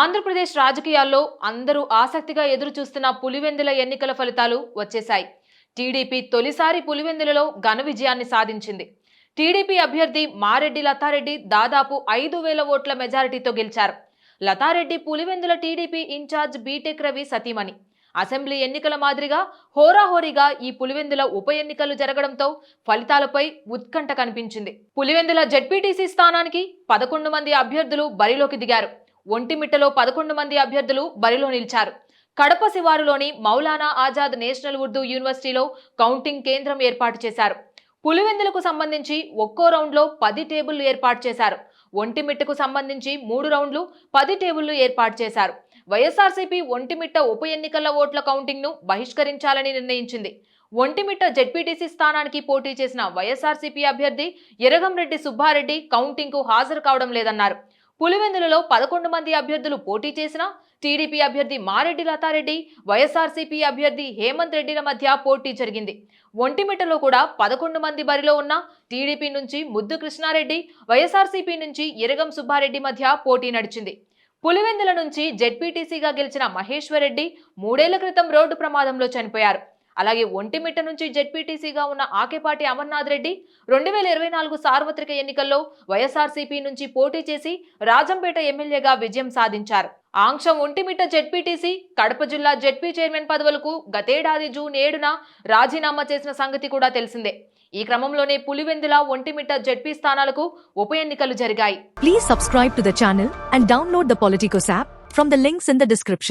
ఆంధ్రప్రదేశ్ రాజకీయాల్లో అందరూ ఆసక్తిగా ఎదురు చూస్తున్న పులివెందుల ఎన్నికల ఫలితాలు వచ్చేశాయి. టీడీపీ తొలిసారి పులివెందులలో ఘన విజయాన్ని సాధించింది. టీడీపీ అభ్యర్థి మారెడ్డి లతారెడ్డి దాదాపు ఐదు వేల ఓట్ల మెజారిటీతో గెలిచారు. Lathareddy Pulivendula TDP in-charge B Tech Ravi సతీమణి. అసెంబ్లీ ఎన్నికల మాదిరిగా హోరాహోరీగా ఈ పులివెందుల ఉప ఎన్నికలు జరగడంతో ఫలితాలపై ఉత్కంఠ కనిపించింది. పులివెందుల జెడ్పీటీసీ స్థానానికి పదకొండు మంది అభ్యర్థులు బరిలోకి దిగారు. ఒంటిమిట్టలో పదకొండు మంది అభ్యర్థులు బరిలో నిలిచారు. కడప శివారులోని మౌలానా ఆజాద్ నేషనల్ ఉర్దూ యూనివర్సిటీలో కౌంటింగ్ కేంద్రం ఏర్పాటు చేశారు. పులివెందులకు సంబంధించి ఒక్కో రౌండ్లో పది టేబుళ్ళు ఏర్పాటు చేశారు. ఒంటిమిట్టకు సంబంధించి మూడు రౌండ్లు పది టేబుళ్ళు ఏర్పాటు చేశారు. వైఎస్ఆర్సీపీ ఒంటిమిట్ట ఉప ఎన్నికల ఓట్ల కౌంటింగ్ను బహిష్కరించాలని నిర్ణయించింది. ఒంటిమిట్ట జెడ్పీటీసీ స్థానానికి పోటీ చేసిన వైఎస్ఆర్సీపీ అభ్యర్థి ఎరగంరెడ్డి సుబ్బారెడ్డి కౌంటింగ్కు హాజరు కావడం లేదన్నారు. పులివెందులలో పదకొండు మంది అభ్యర్థులు పోటీ చేసినా టీడీపీ అభ్యర్థి మారెడ్డి లతారెడ్డి వైఎస్ఆర్సీపీ అభ్యర్థి హేమంత్ రెడ్డిల మధ్య పోటీ జరిగింది. ఒంటిమిటలో కూడా పదకొండు మంది బరిలో ఉన్న టీడీపీ నుంచి ముద్దు కృష్ణారెడ్డి వైఎస్ఆర్సీపీ నుంచి ఇరగం సుబ్బారెడ్డి మధ్య పోటీ నడిచింది. పులివెందుల నుంచి జెడ్పీటీసీగా గెలిచిన మహేశ్వరరెడ్డి మూడేళ్ళ క్రితం రోడ్డు ప్రమాదంలో చనిపోయారు. అలాగే ఒంటిమిట్ట నుంచి జెడ్పీటీసీగా ఉన్న ఆకేపాటి అమర్నాథ్ రెడ్డి రెండు వేల ఇరవై నాలుగు సార్వత్రిక ఎన్నికల్లో వైఎస్ఆర్సీపీ నుంచి పోటీ చేసి రాజంపేట ఎమ్మెల్యేగా విజయం సాధించారు. ఆంక్షం ఒంటిమిట్ట జెడ్పీటీసీ కడప జిల్లా జెడ్పీ చైర్మన్ పదవులకు గతేడాది జూన్ ఏడున రాజీనామా చేసిన సంగతి కూడా తెలిసిందే. ఈ క్రమంలోనే పులివెందుల ఒంటిమిట్ట జెడ్పీ స్థానాలకు ఉప ఎన్నికలు జరిగాయి. Please subscribe to the channel and download the Politicos app from the links in the description